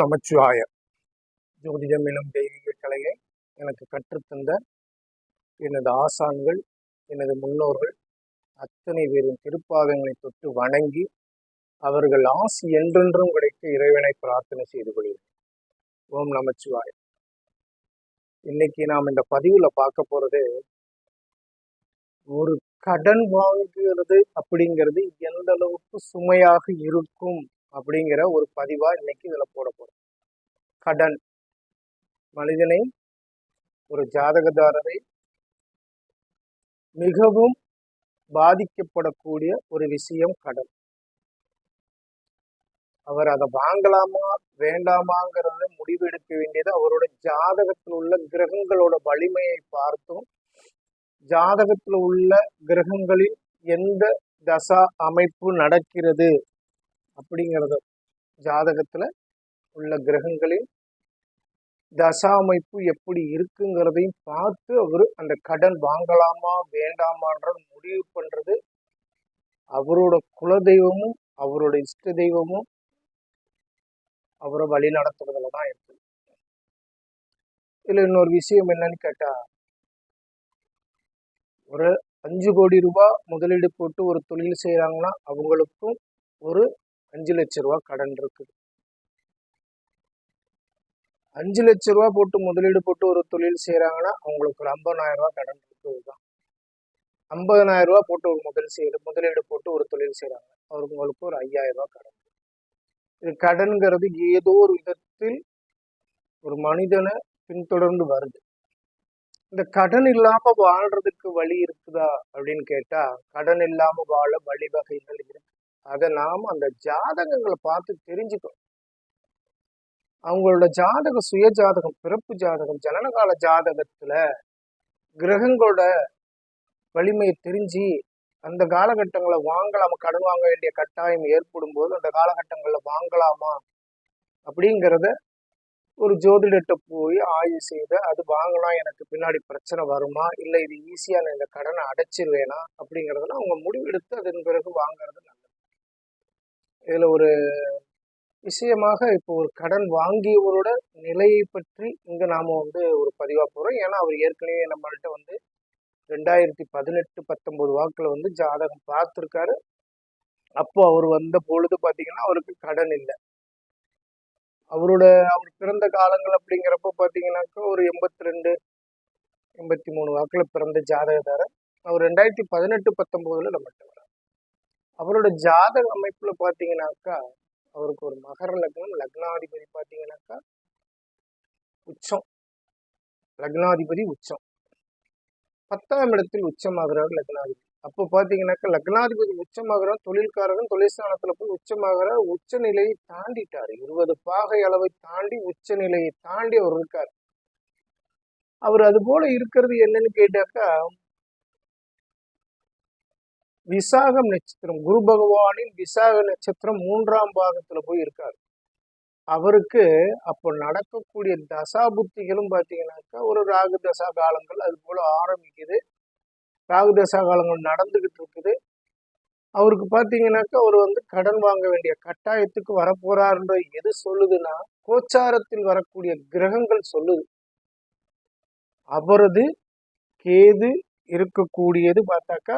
நமச்சிவாய ஜோதிடம் எனும் தெய்வீக கலையை எனக்கு கற்றுத்தந்த எனது ஆசான்கள் எனது முன்னோர்கள் அத்தனை பேரின் திருப்பாதங்களை தொட்டு வணங்கி அவர்கள் ஆசி என்றென்றும் கிடைக்க இறைவனை பிரார்த்தனை செய்து கொள்கிறேன். ஓம் நமச்சிவாய இன்னைக்கு நாம் இந்த பதிவுல பார்க்க போறது ஒரு கடன் வாங்குகிறது அப்படிங்கிறது எந்த அளவுக்கு சுமையாக இருக்கும் அப்படிங்கிற ஒரு பதிவா இன்னைக்கு இதுல போட போறோம். கடன். மனிதனை ஒரு ஜாதகதாரரை மிகவும் பாதிக்கப்படக்கூடிய ஒரு விஷயம் கடன். அவர் அதை வாங்கலாமா வேண்டாமாங்கிறத முடிவெடுக்க வேண்டியது அவரோட ஜாதகத்தில் உள்ள கிரகங்களோட வலிமையை பார்த்தும் ஜாதகத்தில் உள்ள கிரகங்களில் எந்த தசா அமைப்பு நடக்கிறது அப்படிங்கிறத ஜாதகத்துல உள்ள கிரகங்களில் தசா அமைப்பு எப்படி இருக்குங்கிறதையும் பார்த்து அவர் அந்த கடன் வாங்கலாமா வேண்டாமான்ற முடிவு பண்றது அவரோட குலதெய்வமும் அவரோட இஷ்ட தெய்வமும் அவரை வழி நடத்துறதுல தான் இருக்கு. இதுல இன்னொரு விஷயம் என்னன்னு கேட்டா ஒரு அஞ்சு கோடி ரூபாய் முதலீடு போட்டு ஒரு தொழில் செய்யறாங்கன்னா அவங்களுக்கும் ஒரு அஞ்சு லட்ச ரூபா கடன் இருக்குது. அஞ்சு லட்ச ரூபா போட்டு முதலீடு போட்டு ஒரு தொழில் செய்யறாங்கன்னா அவங்களுக்கு ஒரு ஐம்பதாயிரம் ரூபா கடன் இருக்குது தான் ஐம்பதனாயிரம் ரூபா போட்டு ஒரு முதல் செய்ய முதலீடு போட்டு ஒரு தொழில் செய்கிறாங்க அவங்களுக்கு ஒரு ஐயாயிரம் ரூபா கடன். இது கடன்கிறது ஏதோ ஒரு விதத்தில் ஒரு மனிதனை பின்தொடர்ந்து வருது. இந்த கடன் இல்லாம வாழ்றதுக்கு வழி இருக்குதா அப்படின்னு கேட்டா கடன் இல்லாம வாழ வழிவகைகள் இருக்கு. அதை நாம் அந்த ஜாதகங்களை பார்த்து தெரிஞ்சுக்கணும். அவங்களோட ஜாதகம் சுய ஜாதகம் பிறப்பு ஜாதகம் ஜனனகால ஜாதகத்துல கிரகங்களோட வலிமையை தெரிஞ்சு அந்த காலகட்டங்களை வாங்கலாம கடன் வாங்க வேண்டிய கட்டாயம் ஏற்படும் போது அந்த காலகட்டங்களில் வாங்கலாமா அப்படிங்கிறத ஒரு ஜோதிடத்தை போய் ஆய்வு செய்து அது வாங்கலாம் எனக்கு பின்னாடி பிரச்சனை வருமா இல்லை இது ஈஸியாக நான் இந்த கடனை அடைச்சிருவேனா அப்படிங்கிறதெல்லாம் அவங்க முடிவெடுத்து அதன் பிறகு வாங்குறது நல்லது. இதில் ஒரு விஷயமாக இப்போ ஒரு கடன் வாங்கியவரோட நிலையை பற்றி இங்கே நாம் வந்து ஒரு பதிவாக போகிறோம் ஏன்னா அவர் ஏற்கனவே நம்மள்கிட்ட வந்து ரெண்டாயிரத்தி பதினெட்டு பத்தொம்போது வாக்கில் வந்து ஜாதகம் பார்த்துருக்காரு. அப்போ அவர் வந்த பொழுது பார்த்தீங்கன்னா அவருக்கு கடன் இல்லை. அவரோட அவர் பிறந்த காலங்கள் அப்படிங்கிறப்ப பார்த்தீங்கன்னாக்கா ஒரு எண்பத்தி ரெண்டு எண்பத்தி மூணு வாக்கில் பிறந்த ஜாதகதாரர். அவர் ரெண்டாயிரத்தி பதினெட்டு பத்தொம்போதில் நம்மகிட்ட அவரோட ஜாதக அமைப்புல பாத்தீங்கன்னாக்கா அவருக்கு ஒரு மகர லக்னம் லக்னாதிபதி பாத்தீங்கன்னாக்கா உச்சம். லக்னாதிபதி உச்சம். பத்தாம் இடத்தில் உச்சமாகிறார் லக்னாதிபதி. அப்போ பார்த்தீங்கன்னாக்கா லக்னாதிபதி உச்சமாகிறார் தொழில்காரகன் தொழிற்சாலத்தில் போய் உச்சமாகிறார் உச்ச நிலையை தாண்டிட்டார். இருபது பாகை அளவை தாண்டி உச்ச நிலையை தாண்டி அவர் இருக்கார். அவர் அது போல இருக்கிறது என்னன்னு கேட்டாக்கா விசாகம் நட்சத்திரம். குரு பகவானின் விசாக நட்சத்திரம் மூன்றாம் பாகத்துல போய் இருக்கார். அவருக்கு அப்போ நடக்கக்கூடிய தசா புத்திகளும் பார்த்தீங்கன்னாக்கா ஒரு ராகு தசா காலங்கள் அது போல ஆரம்பிக்குது. ராகு தசா காலங்கள் நடந்துகிட்டு இருக்குது. அவருக்கு பார்த்தீங்கன்னாக்கா அவர் வந்து கடன் வாங்க வேண்டிய கட்டாயத்துக்கு வரப்போறாருன்ற எது சொல்லுதுன்னா கோச்சாரத்தில் வரக்கூடிய கிரகங்கள் சொல்லுது. அவரது கேது இருக்கக்கூடியது பார்த்தாக்கா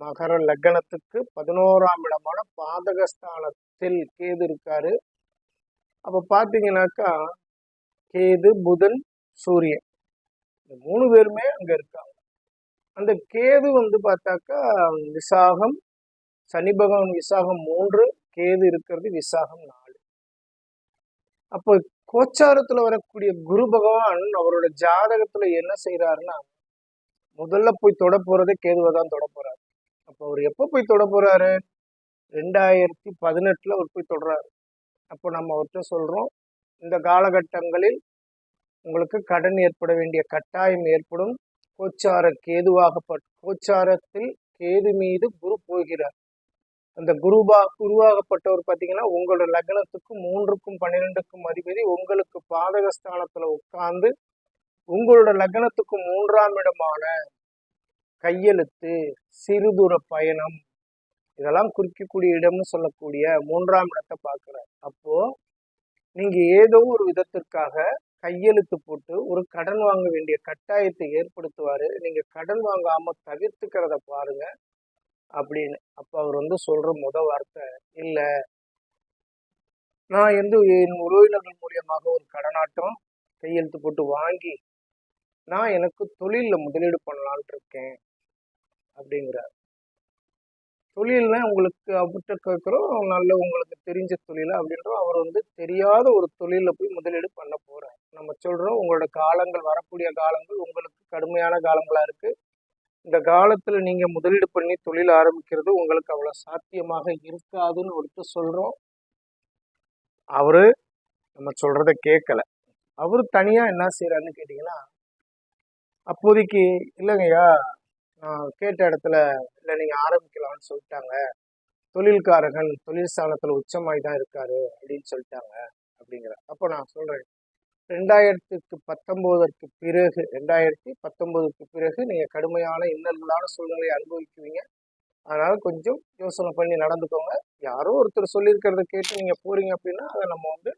மகர லக்னத்துக்கு பதினோராம் இடமான பாதகஸ்தானத்தில் கேது இருக்காரு. அப்போ பார்த்தீங்கன்னாக்கா கேது புதன் சூரியன். இந்த மூணு பேருமே அங்கே இருக்காங்க. அந்த கேது வந்து பார்த்தாக்கா விசாகம் சனி பகவான் விசாகம் மூன்று கேது இருக்கிறது விசாகம் நாலு. அப்போ கோச்சாரத்தில் வரக்கூடிய குரு பகவான் அவரோட ஜாதகத்தில் என்ன செய்கிறாருன்னா முதல்ல போய் தொட போகிறதே கேதுவை தான் தொட போகிறார் அப்போ அவர் எப்போ போய் தொட போகிறாரு ரெண்டாயிரத்தி பதினெட்டில் அவர் போய் தொடுறாரு. அப்போ நம்ம அவர்கிட்ட சொல்கிறோம் இந்த காலகட்டங்களில் உங்களுக்கு கடன் ஏற்பட வேண்டிய கட்டாயம் ஏற்படும். கோச்சார கேதுவாகப்பட் கோச்சாரத்தில் கேது மீது குரு போகிறார். அந்த குருபா குருவாகப்பட்டவர் பார்த்தீங்கன்னா உங்களோட லக்னத்துக்கும் மூன்றுக்கும் பன்னிரெண்டுக்கும் அதிபதி உங்களுக்கு பாதகஸ்தானத்தில் உட்கார்ந்து உங்களோட லக்னத்துக்கு மூன்றாம் இடமான கையெழுத்து சிறுதூர பயணம் இதெல்லாம் குறிக்கக்கூடிய இடம்னு சொல்லக்கூடிய மூன்றாம் இடத்தை பார்க்குறார். அப்போ நீங்க ஏதோ ஒரு விதத்திற்காக கையெழுத்து போட்டு ஒரு கடன் வாங்க வேண்டிய கட்டாயத்தை ஏற்படுத்துவாரு. நீங்க கடன் வாங்காம தவிர்த்துக்கிறத பாருங்க அப்படின்னு. அப்போ அவர் வந்து சொல்ற முத வார்த்தை இல்லை நான் வந்து என் உறவினர்கள் மூலியமாக ஒரு கடனாட்டம் கையெழுத்து போட்டு வாங்கி நான் எனக்கு தொழிலில் முதலீடு பண்ணலான்ட்டு இருக்கேன். அப்படிங்கிறார். தொழில்னா உங்களுக்கு அவர்கிட்ட கேட்குறோம் நல்ல உங்களுக்கு தெரிஞ்ச தொழில் அப்படின்றோம். அவர் வந்து தெரியாத ஒரு தொழிலில் போய் முதலீடு பண்ண போகிறார் நம்ம சொல்கிறோம் உங்களோட காலங்கள் வரக்கூடிய காலங்கள் உங்களுக்கு கடுமையான காலங்களாக இருக்குது இந்த காலத்தில் நீங்கள் முதலீடு பண்ணி தொழில் ஆரம்பிக்கிறது உங்களுக்கு அவ்வளோ சாத்தியமாக இருக்காதுன்னு ஒருத்தர் சொல்கிறோம் அவர் நம்ம சொல்கிறத கேட்கல. அவர் தனியாக என்ன செய்கிறாருன்னு கேட்டிங்கன்னா அப்போதைக்கு இல்லைங்கய்யா கேட்ட இடத்துல இல்லை நீங்கள் ஆரம்பிக்கலாம்னு சொல்லிட்டாங்க. தொழில்காரகன் தொழில் ஸ்தானத்தில் உச்சமாய் தான் இருக்காரு அப்படின்னு சொல்லிட்டாங்க அப்படிங்கிற. அப்போ நான் சொல்கிறேன் ரெண்டாயிரத்துக்கு பத்தொம்போதற்கு பிறகு ரெண்டாயிரத்தி பத்தொம்போதுக்கு பிறகு நீங்கள் கடுமையான இன்னல்களான சூழ்நிலையை அனுபவிக்குவீங்க அதனால் கொஞ்சம் யோசனை பண்ணி நடந்துக்கோங்க. யாரோ ஒருத்தர் சொல்லியிருக்கிறத கேட்டு நீங்கள் போகிறீங்க அப்படின்னா அதை நம்ம வந்து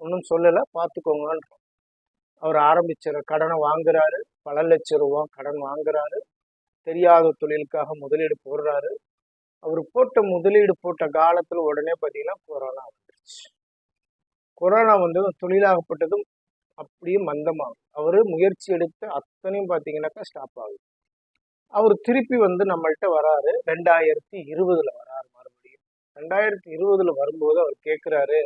ஒன்றும் சொல்லலை பார்த்துக்கோங்கன்றோம் அவர் ஆரம்பிச்சிட கடனை வாங்குறாரு. பல லட்சம் ரூபா கடன் வாங்குறாரு. தெரியாத தொழிலுக்காக முதலீடு போடுறாரு. அவர் போட்ட முதலீடு போட்ட காலத்தில் உடனே பார்த்தீங்கன்னா கொரோனா வந்துருச்சு. கொரோனா வந்து தொழிலாகப்பட்டதும் அப்படியே மந்தமாகும். அவர் முயற்சி எடுத்து அத்தனையும் பார்த்தீங்கன்னாக்கா ஸ்டாப் ஆகுது. அவர் திருப்பி வந்து நம்மள்கிட்ட வராரு. ரெண்டாயிரத்தி இருபதுல வராரு மறுபடியும். ரெண்டாயிரத்தி இருபதுல வரும்போது அவர் கேட்குறாரு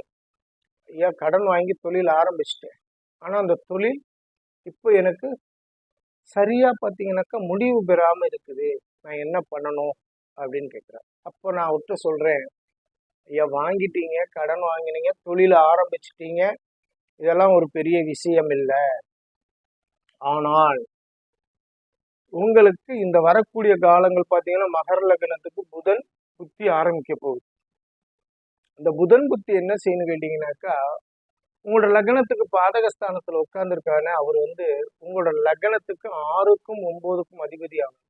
ஐயா கடன் வாங்கி தொழில் ஆரம்பிச்சிட்டேன். ஆனால் அந்த தொழில் இப்போ எனக்கு சரியாக பார்த்தீங்கன்னாக்கா முடிவு பெறாமல் இருக்குது. நான் என்ன பண்ணணும் அப்படின்னு கேட்குறேன் அப்போ நான் விட்டு சொல்கிறேன் ஐயா வாங்கிட்டீங்க கடன் வாங்கினீங்க தொழில் ஆரம்பிச்சிட்டீங்க. இதெல்லாம் ஒரு பெரிய விஷயம் இல்லை. ஆனால் உங்களுக்கு இந்த வரக்கூடிய காலங்கள் பார்த்தீங்கன்னா மகர லக்னத்துக்கு புதன் புத்தி ஆரம்பிக்க போகுது. அந்த புதன் புத்தி என்ன செய்யணும் கேட்டிங்கனாக்கா உங்களோட லக்னத்துக்கு பாதகஸ்தானத்துல உட்கார்ந்துருக்காருன்னு அவர் வந்து உங்களோட லக்னத்துக்கு ஆறுக்கும் ஒன்பதுக்கும் அதிபதி ஆகும்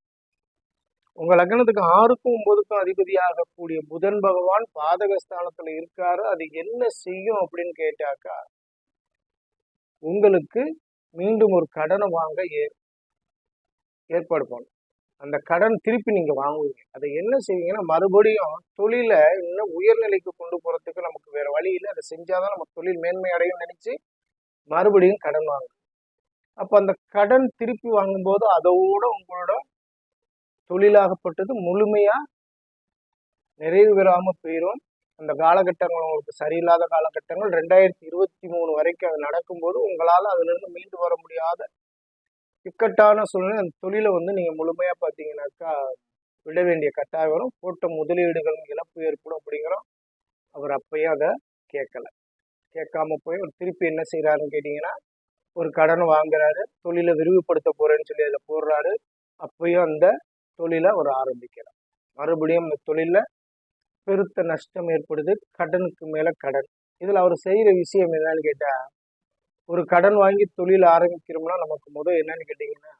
உங்க லக்னத்துக்கு ஆறுக்கும் ஒன்பதுக்கும் அதிபதியாகக்கூடிய புதன் பகவான் பாதகஸ்தானத்துல இருக்காரு. அது என்ன செய்யும் அப்படின்னு கேட்டாக்கா உங்களுக்கு மீண்டும் ஒரு கடனை வாங்க ஏற்பாடு பண்ணும் அந்த கடன் திருப்பி நீங்க வாங்குவீங்க. அதை என்ன செய்வீங்கன்னா மறுபடியும் தொழிலை இன்னும் உயர்நிலைக்கு கொண்டு போறதுக்கு நமக்கு வேற வழி இல்லை. அதை செஞ்சாதான் நம்ம தொழில் மேன்மை அடையும் நினைச்சு மறுபடியும் கடன் வாங்கும் அப்போ அந்த கடன் திருப்பி வாங்கும்போது அதோட உங்களோட தொழிலாகப்பட்டது முழுமையா நிறைவு பெறாம போயிடும் அந்த காலகட்டங்கள் உங்களுக்கு சரியில்லாத காலகட்டங்கள். ரெண்டாயிரத்தி இருபத்தி மூணு வரைக்கும் அது நடக்கும்போது உங்களால் அதிலிருந்து மீண்டு வர முடியாத இக்கட்டான சூழ்நிலை அந்த தொழிலை வந்து நீங்கள் முழுமையாக பார்த்தீங்கன்னாக்கா விட வேண்டிய கட்டாயம் வரும் போட்ட முதலீடுகள் இழப்பு ஏற்படும் அப்படிங்கிறோம். அவர் அப்பயும் அதை கேட்கலை. கேட்காம போய் அவர் திருப்பி என்ன செய்கிறாருன்னு கேட்டிங்கன்னா ஒரு கடன் வாங்குறாரு தொழிலை விரிவுபடுத்த போகிறேன்னு சொல்லி அதில் போடுறாரு. அப்பயும் அந்த தொழிலை அவர் ஆரம்பிக்கிறார் மறுபடியும் அந்த தொழிலில் பெருத்த நஷ்டம் ஏற்படுது கடனுக்கு மேலே கடன். இதில் அவர் செய்கிற விஷயம் என்னன்னு கேட்டால் ஒரு கடன் வாங்கி தொழில் ஆரம்பிக்கிறோம்னா நமக்கு முதல் என்னன்னு கேட்டீங்கன்னா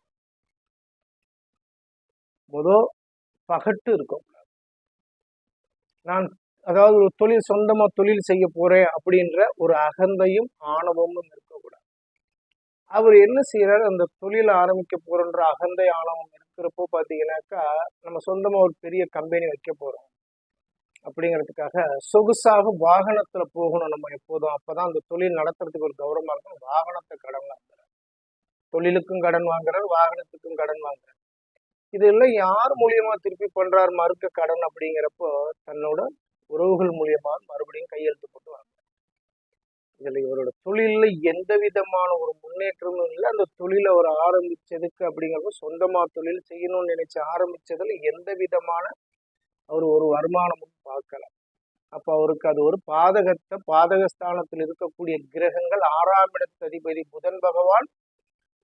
முதல் பகட்டு இருக்கும். நான் அதாவது ஒரு தொழில் சொந்தமா தொழில் செய்ய போறேன் அப்படின்ற ஒரு அகந்தையும் ஆணவமும் இருக்கக்கூடாது. அவர் என்ன செய்யறாரு அந்த தொழில் ஆரம்பிக்க போறன்ற அகந்தை ஆணவம் இருக்கிறப்போ பாத்தீங்கன்னாக்கா நம்ம சொந்தமா ஒரு பெரிய கம்பெனி வைக்க போறோம். அப்படிங்கிறதுக்காக சொகுசாக வாகனத்துல போகணும் நம்ம எப்போதும். அப்பதான் அந்த தொழில் நடத்துறதுக்கு ஒரு கௌரவமா இருக்கும். வாகனத்தை கடன் வாங்குறார் தொழிலுக்கும் கடன் வாங்குறார் வாகனத்துக்கும் கடன் வாங்குறார் இதெல்லாம் யார் மூலியமா திருப்பி பண்றார் மறுக்க கடன் அப்படிங்கிறப்போ தன்னோட உறவுகள் மூலியமா மறுபடியும் கையெழுத்து போட்டு வாங்க இதுல இவரோட தொழில எந்த விதமான ஒரு முன்னேற்றமும் இல்லை. அந்த தொழிலை அவர் ஆரம்பிச்சதுக்கு அப்படிங்கிறப்ப சொந்தமா தொழில் செய்யணும்னு நினைச்சு ஆரம்பிச்சதுல எந்த விதமான அவர் ஒரு வருமானமும் பார்க்கல. அப்ப அவருக்கு அது ஒரு பாதகத்தை பாதகஸ்தானத்தில் இருக்கக்கூடிய கிரகங்கள் ஆறாம் இடத்து அதிபதி புதன் பகவான்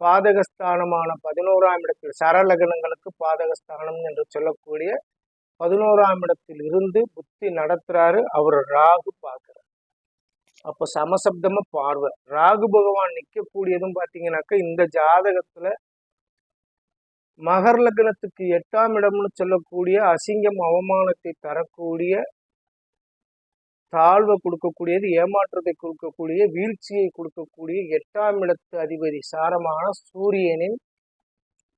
பாதகஸ்தானமான பதினோராம் இடத்தில் சரலகணங்களுக்கு பாதகஸ்தானம் என்று சொல்லக்கூடிய பதினோராம் இடத்தில் இருந்து புத்தி நடத்துறாரு அவர் ராகு பார்க்கிறார். அப்ப சமசப்தமா பார்வை. ராகு பகவான் நிற்கக்கூடியதும் பாத்தீங்கன்னாக்கா இந்த ஜாதகத்துல மகர் லக்னத்துக்கு எட்டாம் இடம்னு சொல்லக்கூடிய அசிங்கம் அவமானத்தை தரக்கூடிய தாழ்வை கொடுக்கக்கூடியது ஏமாற்றத்தை கொடுக்கக்கூடிய வீழ்ச்சியை கொடுக்கக்கூடிய எட்டாம் இடத்து அதிபதி சாரமான சூரியனின்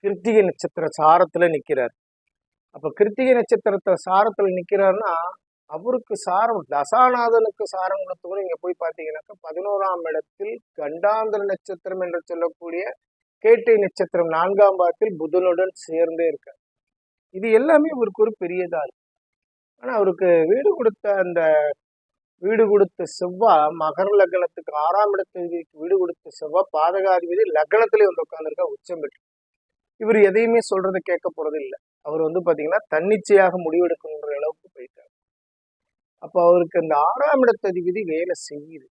கிருத்திகை நட்சத்திர சாரத்துல நிற்கிறார் அப்ப கிருத்திகை நட்சத்திரத்தை சாரத்துல நிற்கிறாருன்னா அவருக்கு சாரம் தசாநாதனுக்கு சாரம் கொடுத்தவரை நீங்க போய் பார்த்தீங்கன்னாக்கா பதினோராம் இடத்தில் கண்டாந்திர நட்சத்திரம் என்று சொல்லக்கூடிய கேட்டை நட்சத்திரம் நான்காம் பாகத்தில் புதனுடன் சேர்ந்தே இருக்கார். இது எல்லாமே இவருக்கு ஒரு பெரியதா இருக்கு. ஆனா அவருக்கு வீடு கொடுத்த அந்த வீடு கொடுத்த செவ்வா மகர லக்னத்துக்கு ஆறாம் இடத்துக்கு வீடு கொடுத்த செவ்வா பாதகாதிபதி லக்னத்திலே வந்து உட்காந்துருக்கா உச்சம் பெற்று. இவர் எதையுமே சொல்றதை கேட்க போறது இல்லை. அவர் வந்து பாத்தீங்கன்னா தன்னிச்சையாக முடிவெடுக்கணுன்ற அளவுக்கு போயிட்டார். அப்போ அவருக்கு அந்த ஆறாம் இடத்ததிபதி வேலை செய்யுது.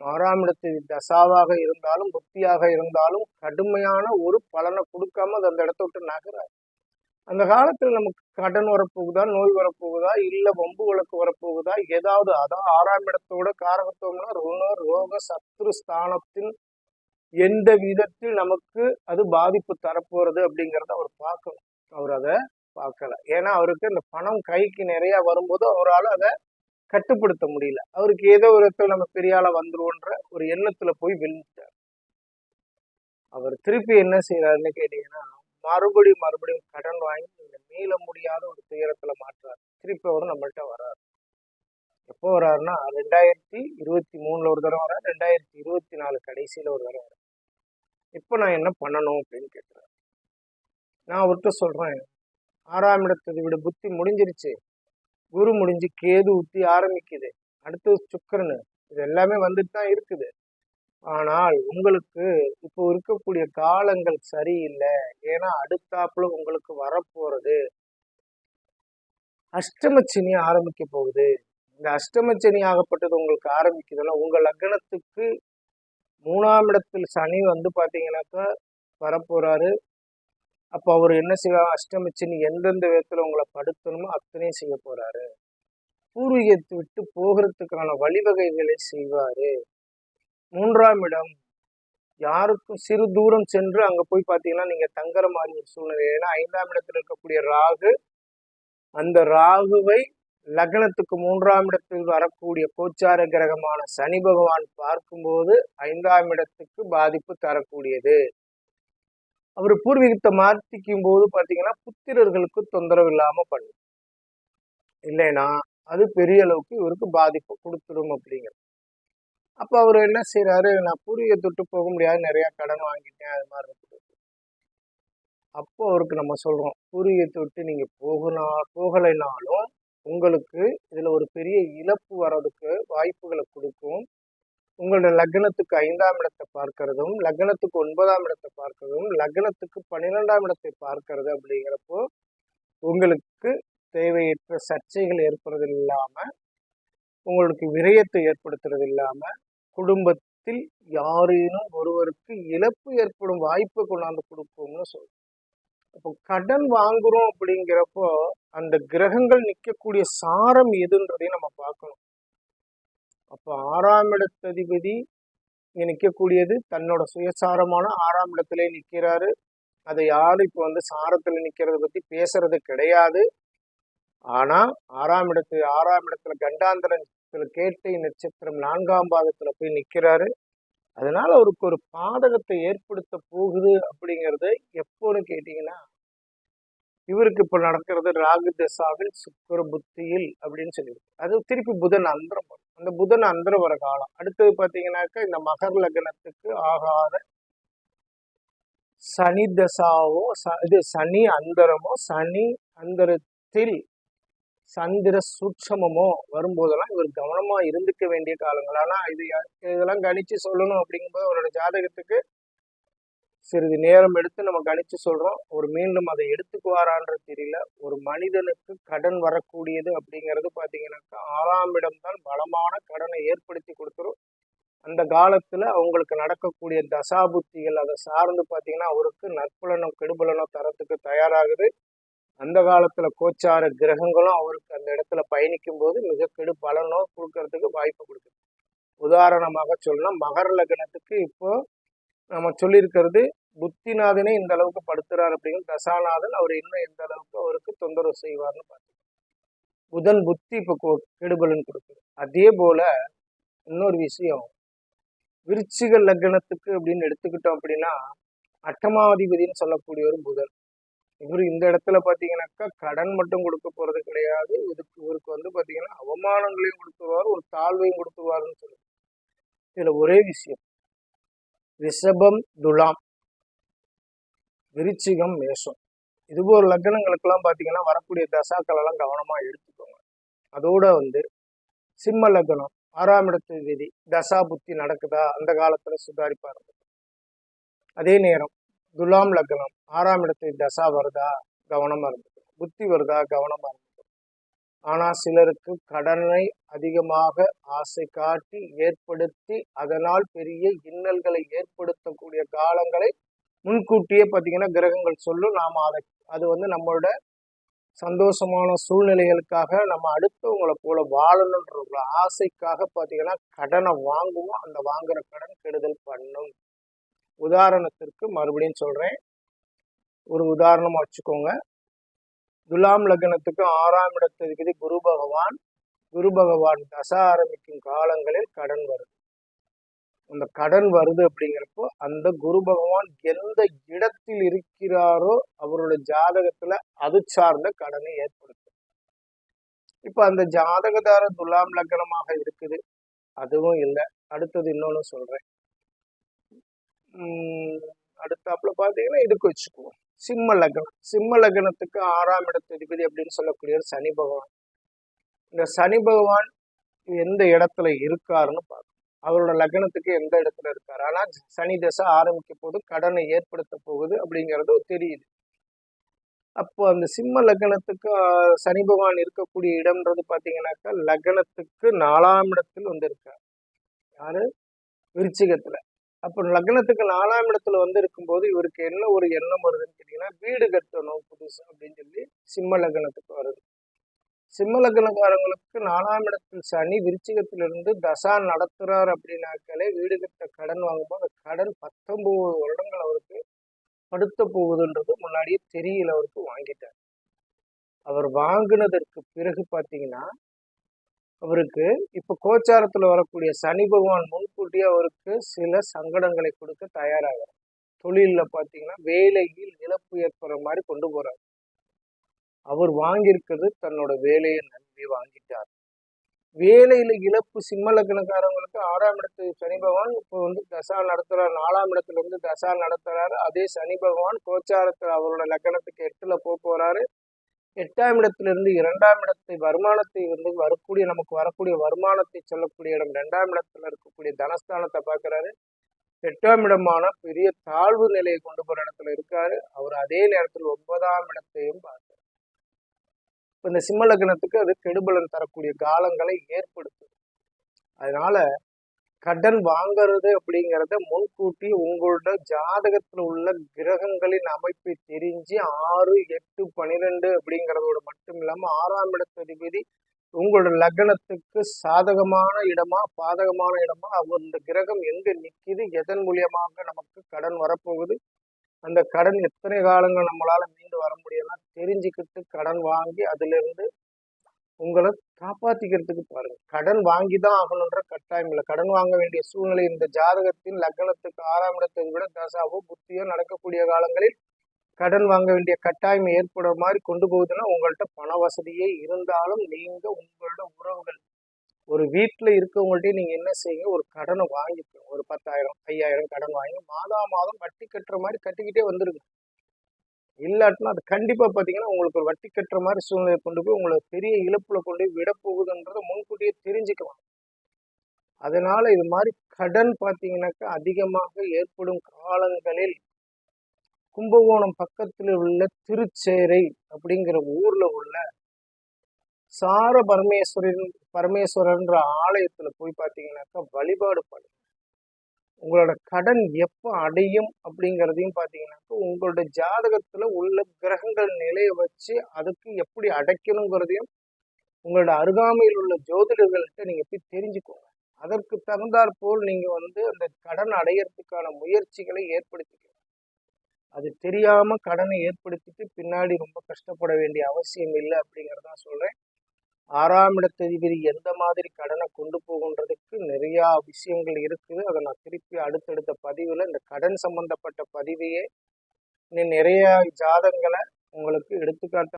ஆறாம் இடத்து தசாவாக இருந்தாலும் புத்தியாக இருந்தாலும் கடுமையான ஒரு பலனை கொடுக்காம அது அந்த இடத்த விட்டு நகராது. அந்த காலத்துல நமக்கு கடன் வரப்போகுதா நோய் வரப்போகுதா இல்ல வம்பு வழக்கு வரப்போகுதா ஏதாவது அதான் ஆறாம் இடத்தோட காரகத்துவம்னா ருண ரோக சத்ரு ஸ்தானத்தின் எந்த விதத்தில் நமக்கு அது பாதிப்பு தரப்போறது அப்படிங்கிறத அவர் பார்க்கணும். அவர் அதை பார்க்கல. ஏன்னா அவருக்கு அந்த பணம் கைக்கு நிறைய வரும்போது அவரால் அதை கட்டுப்படுத்த முடியல. அவருக்கு ஏதோ ஒரு இடத்துல நம்ம பெரிய ஆளா வந்துருவோன்ற ஒரு எண்ணத்துல போய் வெளுத்தார் அவர் திருப்பி என்ன செய்யறாருன்னு கேட்டீங்கன்னா மறுபடியும் மறுபடியும் கடன் வாங்கி இந்த மீள முடியாத ஒரு துயரத்துல மாற்றுறாரு திருப்பி அவர் நம்மள்ட்ட வர்றாரு. எப்போ வர்றாருன்னா ரெண்டாயிரத்தி இருபத்தி மூணுல ஒரு தடவை வர்றாரு ரெண்டாயிரத்தி இருபத்தி நாலு கடைசியில ஒரு தடவை வர்றாரு. இப்போ நான் என்ன பண்ணணும் அப்படின்னு கேட்குறாரு. நான் அவர்கிட்ட சொல்றேன் ஆறாம் இடத்தை விட புத்தி முடிஞ்சிருச்சு. குரு முடிஞ்சு கேது ஊத்தி ஆரம்பிக்குது. அடுத்தது சுக்கரனு. இது எல்லாமே வந்துட்டு தான் இருக்குது. ஆனால் உங்களுக்கு இப்போ இருக்கக்கூடிய காலங்கள் சரியில்லை. ஏன்னா அடுத்தாப்புல உங்களுக்கு வரப்போறது அஷ்டமச்சினி ஆரம்பிக்க போகுது. இந்த அஷ்டமச்சனி ஆகப்பட்டது உங்களுக்கு ஆரம்பிக்குதுன்னா உங்க லக்னத்துக்கு மூணாம் இடத்தில் சனி வந்து பாத்தீங்கன்னாக்கா வரப்போறாரு. அப்போ அவர் என்ன செய்வார் அஷ்டமிச்சின்னு எந்தெந்த விதத்தில் உங்களை படுத்தணுமோ அத்தனையும் செய்ய போறாரு. பூர்வீகத்தை விட்டு போகிறதுக்கான வழிவகைகளை செய்வாரு. மூன்றாம் இடம் யாருக்கும் சிறு தூரம் சென்று அங்க போய் பார்த்தீங்கன்னா நீங்க தங்குற மாதிரி ஒரு சூழ்நிலை. ஏன்னா ஐந்தாம் இடத்துல இருக்கக்கூடிய ராகு அந்த ராகுவை லக்னத்துக்கு மூன்றாம் இடத்தில் வரக்கூடிய கோச்சார கிரகமான சனி பகவான் பார்க்கும்போது ஐந்தாம் இடத்துக்கு பாதிப்பு தரக்கூடியது. அவர் பூர்வீகத்தை மாற்றிக்கும் போது பார்த்தீங்கன்னா புத்திரர்களுக்கு தொந்தரவு இல்லாமல் பண்ணும். இல்லைன்னா அது பெரிய அளவுக்கு இவருக்கு பாதிப்பு கொடுத்துடும் அப்படிங்கிறது. அப்போ அவர் என்ன செய்கிறாரு நான் பூர்வீகத்தை விட்டு போக முடியாது நிறையா கடன் வாங்கிட்டேன் அது மாதிரி இருக்குது. அப்போ அவருக்கு நம்ம சொல்கிறோம் பூர்வீகத்தை விட்டு நீங்கள் போகனா போகலைனாலும் உங்களுக்கு இதில் ஒரு பெரிய இழப்பு வர்றதுக்கு வாய்ப்புகளை கொடுக்கும். உங்களுடைய லக்னத்துக்கு ஐந்தாம் இடத்தை பார்க்கறதும் லக்னத்துக்கு ஒன்பதாம் இடத்தை பார்க்கறதும் லக்னத்துக்கு பன்னிரெண்டாம் இடத்தை பார்க்கறது அப்படிங்கிறப்போ உங்களுக்கு தேவையற்ற சர்ச்சைகள் ஏற்படுறது இல்லாம உங்களுக்கு விரயத்தை ஏற்படுத்துறது இல்லாம குடும்பத்தில் யாரேனும் ஒருவருக்கு இழப்பு ஏற்படும் வாய்ப்பை கொண்டாந்து கொடுப்போம்னு சொல்றோம். அப்போ கடன் வாங்குறோம் அப்படிங்கிறப்போ அந்த கிரகங்கள் நிற்கக்கூடிய சாரம் எதுன்றதையும் நம்ம பார்க்கணும். அப்போ ஆறாம் இடத்ததிபதி இங்கே நிற்கக்கூடியது தன்னோட சுயசாரமான ஆறாம் இடத்துல நிற்கிறாரு. அதை யாரும் இப்போ வந்து சாரத்தில் நிற்கிறத பற்றி பேசுறது கிடையாது. ஆனால் ஆறாம் இடத்து ஆறாம் இடத்துல கண்டாந்திரத்தில் கேட்டை நட்சத்திரம் நான்காம் பாதத்தில் போய் நிற்கிறாரு. அதனால அவருக்கு ஒரு பாதகத்தை ஏற்படுத்த போகுது அப்படிங்கிறது எப்போன்னு கேட்டிங்கன்னா இவருக்கு இப்ப நடக்கிறது ராகு தசாவில் சுக்கர புத்தியில் அப்படின்னு சொல்லியிருக்கு. அது திருப்பி புதன் அந்தரம் வரும். அந்த புதன் அந்தரம் வர காலம். அடுத்தது பாத்தீங்கன்னாக்கா இந்த மகர் லக்னத்துக்கு ஆகாத சனி தசாவோ இது சனி அந்தரமோ சனி அந்தரத்தில் சந்திர சூட்சமமோ வரும்போதெல்லாம் இவர் கவனமா இருந்துக்க வேண்டிய காலங்கள். ஆனா இது இதெல்லாம் கணிச்சு சொல்லணும் அப்படிங்கும்போது அவரோட ஜாதகத்துக்கு சிறிது நேரம் எடுத்து நம்ம கணிச்சு சொல்றோம். ஒரு மீண்டும் அதை எடுத்துக்குவாரான்ற தெரியல. ஒரு மனிதனுக்கு கடன் வரக்கூடியது அப்படிங்கிறது பார்த்தீங்கன்னாக்கா ஆறாம் இடம் தான் பலமான கடனை ஏற்படுத்தி கொடுத்துரும். அந்த காலத்துல அவங்களுக்கு நடக்கக்கூடிய தசாபுத்திகள் அதை சார்ந்து பார்த்தீங்கன்னா அவருக்கு நற்பலனோ கெடுபலனோ தரத்துக்கு தயாராகுது. அந்த காலத்துல கோச்சார கிரகங்களும் அவருக்கு அந்த இடத்துல பயணிக்கும் போது மிக கெடு பலனோ கொடுக்கறதுக்கு வாய்ப்பு கொடுக்குது. உதாரணமாக சொல்லணும் மகர லக்னத்துக்கு இப்போ நம்ம சொல்லியிருக்கிறது புத்திநாதனே இந்த அளவுக்கு படுத்துறார் அப்படிங்கிற தசாநாதன் அவர் இன்னும் எந்த அளவுக்கு அவருக்கு தொந்தரவு செய்வார்னு பார்த்து புதன் புத்தி இப்போ கெடுபலன் கொடுக்குது. அதே போல இன்னொரு விஷயம் விருச்சிக லக்னத்துக்கு அப்படின்னு எடுத்துக்கிட்டோம் அப்படின்னா அட்டமாதிபதினு சொல்லக்கூடிய ஒரு புதன். இவர் இந்த இடத்துல பார்த்தீங்கன்னாக்கா கடன் மட்டும் கொடுக்க போறது கிடையாது. இதுக்கு இவருக்கு வந்து பார்த்தீங்கன்னா அவமானங்களையும் கொடுத்துருவார் ஒரு தாழ்வையும் கொடுத்துருவாருன்னு சொல்லுவார் இதுல ஒரே விஷயம் ரிஷபம் துலாம். விருச்சிகம் மேஷம். இது போல லக்னங்களுக்கெல்லாம் பார்த்தீங்கன்னா வரக்கூடிய தசாக்கள் எல்லாம் கவனமாக எடுத்துக்கோங்க. அதோட வந்து சிம்ம லக்னம் ஆறாம் இடத்து விதி தசா புத்தி நடக்குதா? அந்த காலத்தில் சுதாரிப்பா இருந்தது. அதே நேரம் துலாம் லக்னம் ஆறாம் இடத்து தசா வருதா? கவனமாக இருந்தது. புத்தி வருதா? கவனமாக இருந்தது. ஆனா சிலருக்கு கடனை அதிகமாக ஆசை காட்டி ஏற்படுத்தி அதனால் பெரிய இன்னல்களை ஏற்படுத்தக்கூடிய காலங்களை முன்கூட்டியே பார்த்தீங்கன்னா கிரகங்கள் சொல்லும். நாம் அதை அது வந்து நம்மளோட சந்தோஷமான சூழ்நிலைகளுக்காக நம்ம அடுத்தவங்களை போல வாழணுன்ற ஒரு ஆசைக்காக பார்த்தீங்கன்னா கடனை வாங்குவோம். அந்த வாங்குற கடன் கெடுதல் பண்ணும். உதாரணத்திற்கு மறுபடியும் சொல்கிறேன் ஒரு உதாரணமாக வச்சுக்கோங்க. துலாம் லக்னத்துக்கு ஆறாம் இடத்திற்கு குரு பகவான். குரு பகவான் தசை ஆரம்பிக்கும் காலங்களில் கடன் வருது. அந்த கடன் வருது அப்படிங்கிறப்போ அந்த குரு பகவான் எந்த இடத்தில் இருக்கிறாரோ அவரோட ஜாதகத்துல அது சார்ந்த கடனை ஏற்படுத்தும். இப்ப அந்த ஜாதகதார துலாம் லக்னமாக இருக்குது. அதுவும் இல்லை. அடுத்தது இன்னொன்னு சொல்றேன். உம் அடுத்தாப்புல பாத்தீங்கன்னா இதுக்கு வச்சுக்குவோம்? சிம்ம லக்னம். சிம்ம லக்னத்துக்கு ஆறாம் இடத்து அதிபதி அப்படின்னு சொல்லக்கூடிய சனி பகவான். இந்த சனி பகவான் எந்த இடத்துல இருக்காருன்னு பார்க்கணும் அவரோட லக்னத்துக்கு எந்த இடத்துல இருக்காரு? ஆனால் சனி தசை ஆரம்பிக்க போது கடனை ஏற்படுத்த போகுது அப்படிங்கிறது தெரியுது. அப்போ அந்த சிம்ம லக்னத்துக்கு சனி பகவான் இருக்கக்கூடிய இடம்ன்றது பார்த்தீங்கன்னாக்கா லக்னத்துக்கு நாலாம் இடத்தில் வந்து இருக்கார். யாரு? விருச்சிகத்துல. அப்போ லக்னத்துக்கு நாலாம் இடத்துல வந்து இருக்கும்போது இவருக்கு என்ன ஒரு எண்ணம் வருதுன்னு கேட்டீங்கன்னா வீடு கட்டணும் புதுசு அப்படின்னு சொல்லி சிம்ம லக்னத்துக்கு வருது சிம்ம லக்னக்காரங்களுக்கு நாலாம் இடத்தில் சனி விருச்சிகத்திலிருந்து தசா நடத்துறார் அப்படின்னாக்காலே வீடு கட்ட கடன் வாங்கும்போது அந்த கடன் பத்தொன்பது வருடங்கள் அவருக்கு படுத்த போகுதுன்றது முன்னாடியே தெரியல அவருக்கு வாங்கிட்டார். அவர் வாங்கினதற்கு பிறகு பார்த்தீங்கன்னா அவருக்கு இப்போ கோச்சாரத்தில் வரக்கூடிய சனி பகவான் முன்கூட்டியே அவருக்கு சில சங்கடங்களை கொடுக்க தயாராகிறார். தொழிலில் பார்த்தீங்கன்னா வேலையில் இழப்பு ஏற்படுற மாதிரி கொண்டு போகிறார் அவர் வாங்கியிருக்கிறது தன்னோட வேலையை நம்பி வாங்கிட்டார். வேலையில இழப்பு சிம்மலக்கணக்காரங்களுக்கு ஆறாம் இடத்து சனி பகவான் இப்போ வந்து தசா நடத்துறாரு நாலாம் இடத்துல இருந்து தசா நடத்துறாரு. அதே சனி பகவான் கோச்சாரத்தில் அவரோட லக்னத்துக்கு எட்டுல போக போறாரு. எட்டாம் இடத்திலிருந்து இரண்டாம் இடத்தை வருமானத்தை வந்து வரக்கூடிய நமக்கு வரக்கூடிய வருமானத்தை சொல்லக்கூடிய இடம் ரெண்டாம் இடத்துல இருக்கக்கூடிய தனஸ்தானத்தை பார்க்கறாரு. எட்டாம் இடமான பெரிய தாழ்வு நிலையை கொண்டு போற இடத்துல இருக்காரு. அவர் அதே நேரத்தில் ஒன்பதாம் இடத்தையும் பார்க்கிறார். இப்போ இந்த சிம்ம லக்னத்துக்கு அது கெடுபலன் தரக்கூடிய காலங்களை ஏற்படுத்தும் அதனால கடன் வாங்குறது அப்படிங்கிறத முன்கூட்டி உங்களோட ஜாதகத்தில் உள்ள கிரகங்களின் அமைப்பை தெரிஞ்சு ஆறு எட்டு பனிரெண்டு அப்படிங்கிறதோட மட்டும் இல்லாமல் ஆறாம் இடத்ததிபதி உங்களோட லக்னத்துக்கு சாதகமான இடமா பாதகமான இடமா அந்த கிரகம் எங்க நிற்கிது எதன் மூலியமாக நமக்கு கடன் வரப்போகுது அந்த கடன் எத்தனை காலங்கள் நம்மளால மீண்டு வர முடியலாம் தெரிஞ்சுக்கிட்டு கடன் வாங்கி அதுல இருந்து உங்களை காப்பாத்திக்கிறதுக்கு பாருங்க. கடன் வாங்கி தான் ஆகணுன்ற கட்டாயம் இல்லை. கடன் வாங்க வேண்டிய சூழ்நிலை இந்த ஜாதகத்தின் லக்னத்துக்கு ஆறாம் இடத்தை விட தசாவோ புத்தியோ நடக்கக்கூடிய காலங்களில் கடன் வாங்க வேண்டிய கட்டாயம் ஏற்படுற மாதிரி கொண்டு போகுதுன்னா உங்கள்கிட்ட பண வசதியே இருந்தாலும் நீங்க உங்களோட உறவுகள். ஒரு வீட்டில் இருக்கவங்கள்ட்டயே நீங்க என்ன செய்யுங்க? ஒரு கடனை வாங்கிக்கணும். ஒரு பத்தாயிரம் ஐயாயிரம் கடன் வாங்கி மாதா மாதம் வட்டி கட்டுற மாதிரி கட்டிக்கிட்டே வந்துருங்க. இல்லாட்டினா அது கண்டிப்பாக பார்த்தீங்கன்னா உங்களுக்கு ஒரு வட்டி கட்டுற மாதிரி சூழ்நிலை கொண்டு போய் உங்களை பெரிய இழப்பில் கொண்டு போய் விட போகுதுன்றதை முன்கூட்டியே தெரிஞ்சுக்கலாம். அதனால இது மாதிரி கடன் பார்த்தீங்கன்னாக்கா அதிகமாக ஏற்படும் காலங்களில் கும்பகோணம் பக்கத்தில் உள்ள திருச்சேரை அப்படிங்கிற ஊரில் உள்ள சார பரமேஸ்வரன் பரமேஸ்வரன்ற ஆலயத்தில் போய் பார்த்தீங்கன்னாக்கா வழிபாடு பண்ணுங்க உங்களோட கடன் எப்போ அடையும் அப்படிங்கிறதையும் பார்த்தீங்கன்னாக்கா உங்களோட ஜாதகத்தில் உள்ள கிரகங்கள் நிலையை வச்சு அதுக்கு எப்படி அடைக்கணுங்கிறதையும் உங்களோட அருகாமையில் உள்ள ஜோதிடர்கள்ட்ட நீங்கள் போய் தெரிஞ்சுக்கோங்க. அதற்கு தகுந்தாற் போல் நீங்கள் வந்து அந்த கடன் அடையிறதுக்கான முயற்சிகளை ஏற்படுத்திக்கணும் அது தெரியாமல் கடனை ஏற்படுத்திட்டு பின்னாடி ரொம்ப கஷ்டப்பட வேண்டிய அவசியம் இல்லை அப்படிங்கிறதான் சொல்கிறேன் ஆறாம் இடத்ததிபதி எந்த மாதிரி கடனை கொண்டு போகுன்றதுக்கு நிறையா விஷயங்கள் இருக்குது. அதை நான் திருப்பி அடுத்தடுத்த பதிவில் இந்த கடன் சம்பந்தப்பட்ட பதிவையே இன்னும் நிறைய ஜாதங்களை உங்களுக்கு எடுத்துக்காட்ட